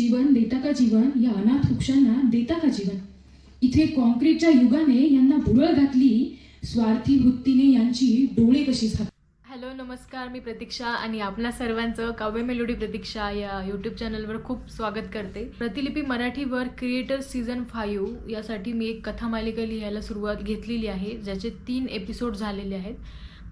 जीवन देता का जीवन? या अनाथ वृक्षांना देता का जीवन? इथे कॉन्क्रीटच्या युगाने यांना बुरळ घातली स्वार्थी वृत्तीने यांची डोळे कशी झाली? हॅलो नमस्कार मी प्रतीक्षा आणि आपणा सर्वांचं काव्य मेलोडी प्रतीक्षा या यूट्यूब चॅनलवर खूप स्वागत करते. प्रतिलिपी मराठीवर क्रिएटर सीझन फाईव्ह यासाठी मी एक कथामालिका लिहायला सुरुवात घेतलेली आहे ज्याचे तीन एपिसोड झालेले आहेत.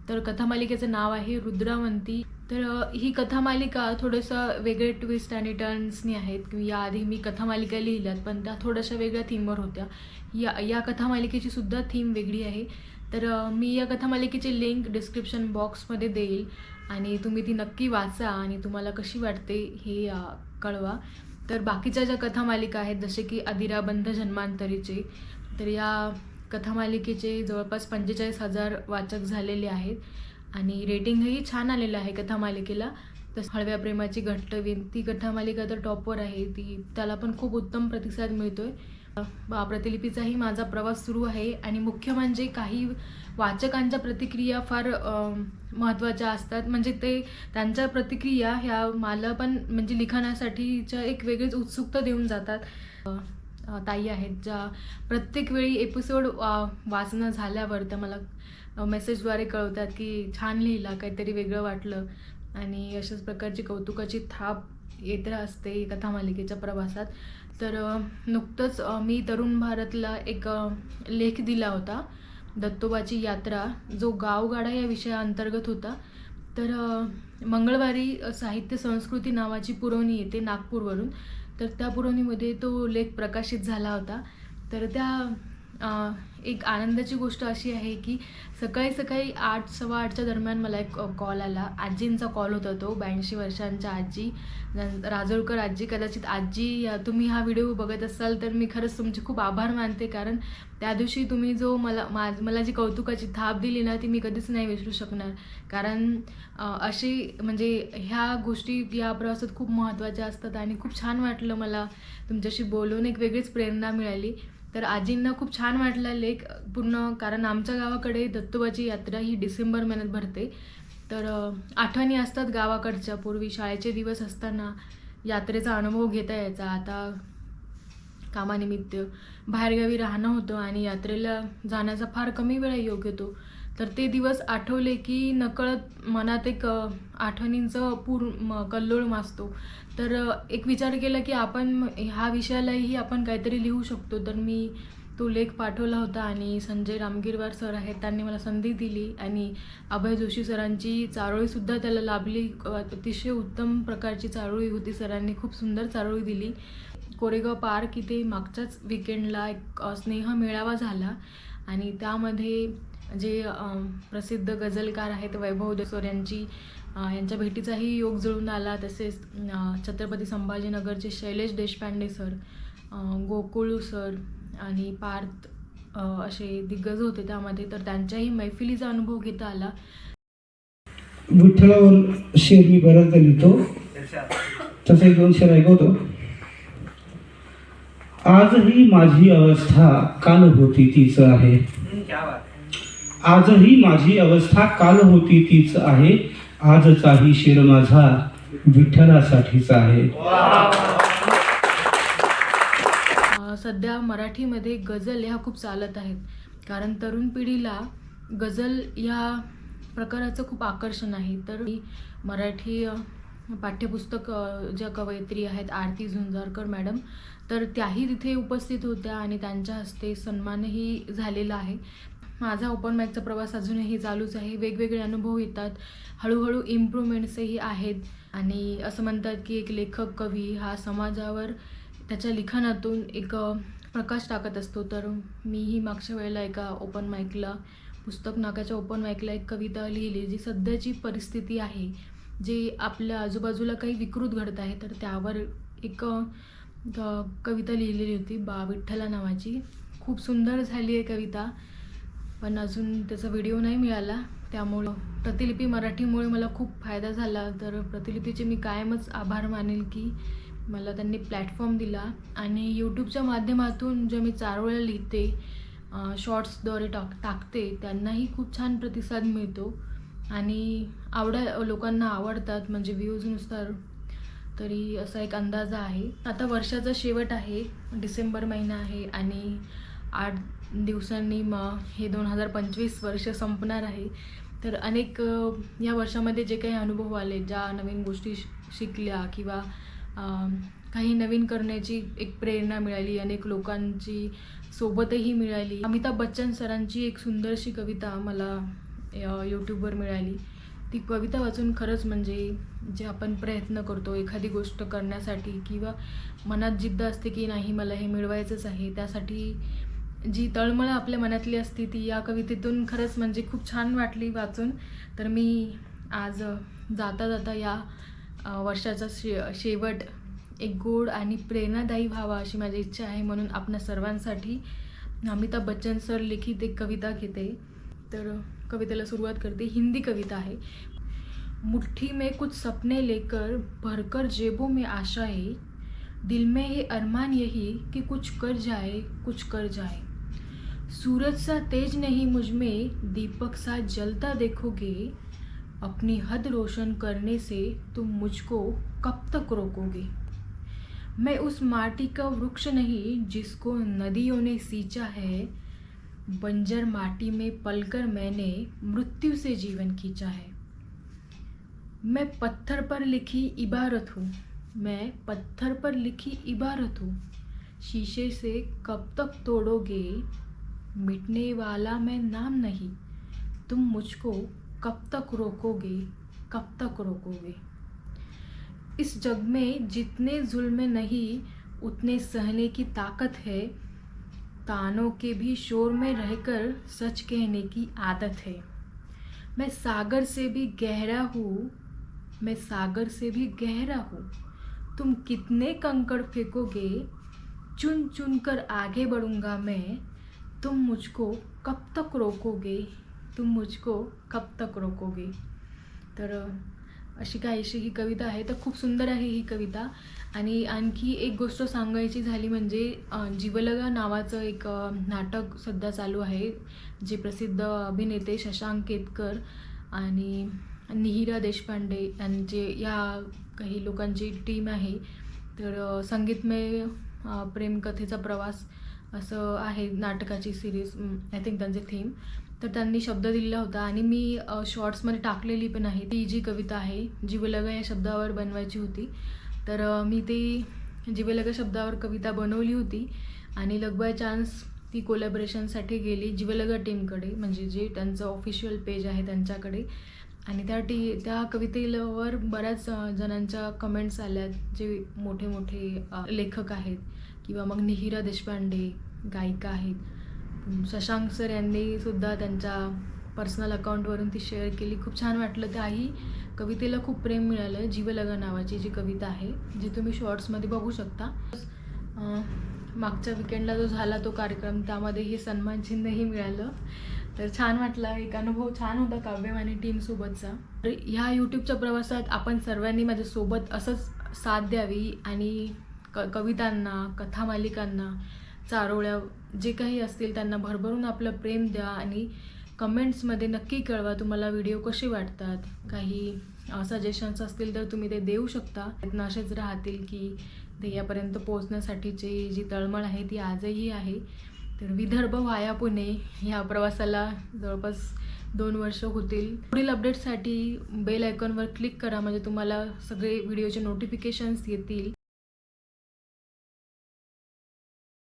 तर कथामालिकेचं नाव आहे रुद्रावंती. तर ही कथामालिका थोडंसं वेगळे ट्विस्ट आणि टर्न्सनी आहेत. की याआधी मी कथामालिका लिहिल्यात पण त्या थोड्याशा वेगळ्या थीमवर होत्या. या या कथामालिकेची सुद्धा थीम वेगळी आहे. तर मी या कथामालिकेची लिंक डिस्क्रिप्शन बॉक्समध्ये देईल आणि तुम्ही ती नक्की वाचा आणि तुम्हाला कशी वाटते हे कळवा. तर बाकीच्या ज्या कथामालिका आहेत जसे की अधिराबंध जन्मांतरीचे तर या कथामालिकेचे जवळपास पंचेचाळीस हजार वाचक झालेले आहेत. आणि रेटिंगही छान आलेलं आहे कथामालिकेला. तसं हळव्या प्रेमाची घट्टवीन ती कथामालिका तर टॉपवर आहे ती त्याला पण खूप उत्तम प्रतिसाद मिळतोय. आहे प्रतिलिपीचाही माझा प्रवास सुरू आहे आणि मुख्य म्हणजे काही वाचकांच्या प्रतिक्रिया फार महत्त्वाच्या असतात. म्हणजे ते त्यांच्या प्रतिक्रिया ह्या मला पण म्हणजे लिखाणासाठीच्या एक वेगळीच उत्सुकता देऊन जातात. ताई आहेत ज्या प्रत्येक वेळी एपिसोड वाचणं झाल्यावर त्या मला मेसेजद्वारे कळवतात की छान लिहिला काहीतरी वेगळं वाटलं. आणि अशाच प्रकारची कौतुकाची थाप येत असते कथा मालिकेच्या प्रवासात. तर नुकतंच मी तरुण भारतला एक लेख दिला होता दत्तोबाची यात्रा. जो गावगाडा या विषयाअंतर्गत होता. तर मंगळवारी साहित्य संस्कृती नावाची पुरवणी येते नागपूरवरून. तर त्या पुरवणीमध्ये तो लेख प्रकाशित झाला होता. तर त्या एक आनंदाची गोष्ट अशी आहे की सकाळी सकाळी आठ सव्वा आठच्या दरम्यान मला एक कॉल आला. आजींचा कॉल होता तो ब्याऐंशी वर्षांच्या आजी नं- राजोळकर आजी कदाचित आजी तुम्ही हा व्हिडिओ बघत असाल तर मी खरंच तुमचे खूप आभार मानते कारण त्या दिवशी तुम्ही जो मला मा मला जी कौतुकाची थाप दिली ना ती मी कधीच नाही विसरू शकणार. कारण अशी म्हणजे ह्या गोष्टी या प्रवासात खूप महत्त्वाच्या असतात आणि खूप छान वाटलं मला तुमच्याशी बोलून. एक वेगळीच प्रेरणा मिळाली. तर आजींना खूप छान वाटला लेख पूर्ण कारण आमच्या गावाकडे दत्तोबाची यात्रा ही डिसेंबर महिन्यात भरते. तर आठवणी असतात गावाकडच्या. पूर्वी शाळेचे दिवस असताना यात्रेचा अनुभव घेता यायचा. आता कामानिमित्त बाहेरगावी राहणं होतं आणि यात्रेला जाण्याचा फार कमी वेळा योग येतो तर ते दिवस आठवले की नकळत मनात एक आठवणींचं पूर म कल्लोळ माजतो तर एक विचार केला की आपण ह्या विषयालाही आपण काहीतरी लिहू शकतो. तर मी तो लेख पाठवला होता आणि संजय रामगिरवार सर आहेत त्यांनी मला संधी दिली आणि अभय जोशी सरांची चारोळीसुद्धा त्याला लाभली. अतिशय उत्तम प्रकारची चारोळी होती सरांनी खूप सुंदर चारोळी दिली. कोरेगाव पार्क इथे मागच्याच विकेंडला एक स्नेह मेळावा झाला आणि त्यामध्ये जे प्रसिद्ध गझलकार आहेत वैभव देसोर यांची यांच्या भेटीचाही योग जुळून आला. तसेच छत्रपती संभाजीनगरचे शैलेश देशपांडे सर गोकुळ सर आणि पार्थ असे दिग्गज होते त्यामध्ये. तर त्यांच्याही मैफिलीचा अनुभव घेता आला. विठ्ठलावर शेर मी बऱ्याचदा लिहितो. तसे एक दोन शेर ऐकवतो. आजही माझी अवस्था काल होती तीच आहे. आजही माझी अवस्था काल होती तीच आहे. आजचाही शेर माझा विठ्ठलासाठीच आहे. सध्या मराठीमध्ये गझल ह्या खूप चालत आहेत. कारण तरुण पिढीला गझल या प्रकाराचं खूप आकर्षण आहे. तर मराठी पाठ्यपुस्तक ज्या कवयित्री आहेत आरती झुंजारकर मॅडम तर त्याही तिथे उपस्थित होत्या आणि त्यांच्या हस्ते सन्मानही झालेला आहे. माझा ओपन माईकचा प्रवास अजूनही चालूच आहे. वेगवेगळे अनुभव येतात. हळूहळू इम्प्रूव्हमेंट्सही आहेत. आणि असं म्हणतात की एक लेखक कवी हा समाजावर त्याच्या लिखाणातून एक प्रकाश टाकत असतो. तर मीही मागच्या वेळेला एका ओपन माईकला पुस्तक नाकाच्या ओपन माईकला एक कविता लिहिली जी सध्याची परिस्थिती आहे. जे आपल्या आजूबाजूला काही विकृत घडत आहे तर त्यावर एक कविता लिहिलेली होती बा विठ्ठला नावाची. खूप सुंदर झाली आहे कविता. पण अजून त्याचा व्हिडिओ नाही मिळाला. त्यामुळं प्रतिलिपी मराठीमुळे मला खूप फायदा झाला. तर प्रतिलिपीचे मी कायमच आभार मानेल की मला त्यांनी प्लॅटफॉर्म दिला. आणि यूट्यूबच्या माध्यमातून जे मी चारोळ्या लिहिते शॉर्ट्सद्वारे टाक टाकते त्यांनाही खूप छान प्रतिसाद मिळतो. आणि आवडा लोकांना आवडतात म्हणजे व्ह्यूजनुसार तरी असा एक अंदाज आहे. आता वर्षाचा शेवट आहे. डिसेंबर महिना आहे आणि आठ दिवसांनी मग हे दोन हजार पंचवीस वर्ष संपणार आहे. तर अनेक या वर्षामध्ये जे काही अनुभव आले ज्या नवीन गोष्टी शिकल्या किंवा काही नवीन करण्याची एक प्रेरणा मिळाली अनेक लोकांची सोबतही मिळाली. अमिताभ बच्चन सरांची एक सुंदरशी कविता मला यूट्यूबवर मिळाली. ती कविता वाचून खरंच म्हणजे जे आपण प्रयत्न करतो एखादी गोष्ट करण्यासाठी किंवा मनात जिद्द असते की नाही मला हे मिळवायचंच आहे त्यासाठी जी तळमळ आपल्या मनातली असती ती या कवितेतून खरंच म्हणजे खूप छान वाटली वाचून. तर मी आज जाता जाता या वर्षाचा शे शेवट एक गोड आणि प्रेरणादायी व्हावा अशी माझी इच्छा आहे म्हणून आपल्या सर्वांसाठी अमिताभ बच्चन सर लिखित एक कविता घेते. तर कवितेला सुरुवात करते. हिंदी कविता आहे. मुट्ठी में कुछ सपने लेकर भरकर जेबों में आशाएं दिल में ये अरमान यही कि कुछ कर जाए कुछ कर जाए. सूरज सा तेज नहीं मुझमें, दीपक सा जलता देखोगे। अपनी हद रोशन करने से तुम मुझको कब तक रोकोगे? मैं उस माटी का वृक्ष नहीं जिसको नदियों ने सींचा है। बंजर माटी में पलकर मैंने मृत्यु से जीवन खींचा है। मैं पत्थर पर लिखी इबारत हूँ। मैं पत्थर पर लिखी इबारत हूँ। शीशे से कब तक तोड़ोगे? मिटने वाला मैं नाम नहीं। तुम मुझको कब तक रोकोगे, कब तक रोकोगे? इस जग में जितने जुल्म नहीं, उतने सहने की ताकत है। तानों के भी शोर में रहकर सच कहने की आदत है। मैं सागर से भी गहरा हूँ, मैं सागर से भी गहरा हूँ। तुम कितने कंकड़ फेंकोगे? चुन चुन कर आगे बढ़ूँगा मैं। तुम मुझको कब तक रोकोगे? तुम मुझको कब तक रोकोगे? तर अ, अशी काहीशी ही कविता आहे. तर खूप सुंदर आहे ही कविता. आणि आणखी एक गोष्ट सांगायची झाली म्हणजे जीवलगा नावाचं एक नाटक सध्या चालू आहे जे प्रसिद्ध अभिनेते शशांक केतकर आणि निहिरा देशपांडे यांचे या काही लोकांची टीम आहे. तर संगीतमय प्रेमकथेचा प्रवास असं आहे नाटकाची सिरीज आय थिंक त्यांचे थीम तर त्यांनी शब्द दिलेला होता आणि मी शॉर्ट्समध्ये टाकलेली पण आहे. ती जी कविता आहे जीवलगा या शब्दावर बनवायची होती. तर मी ती जीवलगा शब्दावर कविता बनवली होती आणि लग बाय चान्स ती कोलॅबरेशनसाठी गेली जीवलगा टीमकडे म्हणजे जे त्यांचं ऑफिशियल पेज आहे त्यांच्याकडे. आणि त्या टी त्या कवितेवर बऱ्याच जणांच्या कमेंट्स आल्यात. जे मोठे मोठे लेखक आहेत. किंवा मग निहिरा देशपांडे गायिका आहेत. शशांक सर यांनी सुद्धा त्यांच्या पर्सनल अकाउंटवरून ती शेअर केली. खूप छान वाटलं त्याही कवितेला खूप प्रेम मिळालं. जीवलगा नावाची जी कविता आहे जी तुम्ही शॉर्ट्समध्ये बघू शकता. मागच्या विकेंडला जो झाला तो कार्यक्रम त्यामध्ये हे सन्मान चिन्हही मिळालं. तर छान वाटलं. एक अनुभव छान होता काव्यम आणि टीमसोबतचा तर ह्या यूट्यूबच्या प्रवासात आपण सर्वांनी माझ्यासोबत असंच साथ द्यावी आणि क कवितांना कथामालिकांना चारोळ्या जे काही असतील त्यांना भरभरून आपलं प्रेम द्या आणि कमेंट्समध्ये नक्की कळवा तुम्हाला व्हिडिओ कसे वाटतात. काही सजेशन्स असतील तर तुम्ही ते देऊ शकता. असेच राहतील की ध्येयापर्यंत पोहोचण्यासाठीची जी तळमळ आहे ती आजही आहे. तर विदर्भ वाया पुणे ह्या प्रवासाला जवळपास दोन वर्ष होतील. पुढील अपडेटसाठी बेल आयकॉनवर क्लिक करा म्हणजे तुम्हाला सगळे व्हिडिओचे नोटिफिकेशन्स येतील.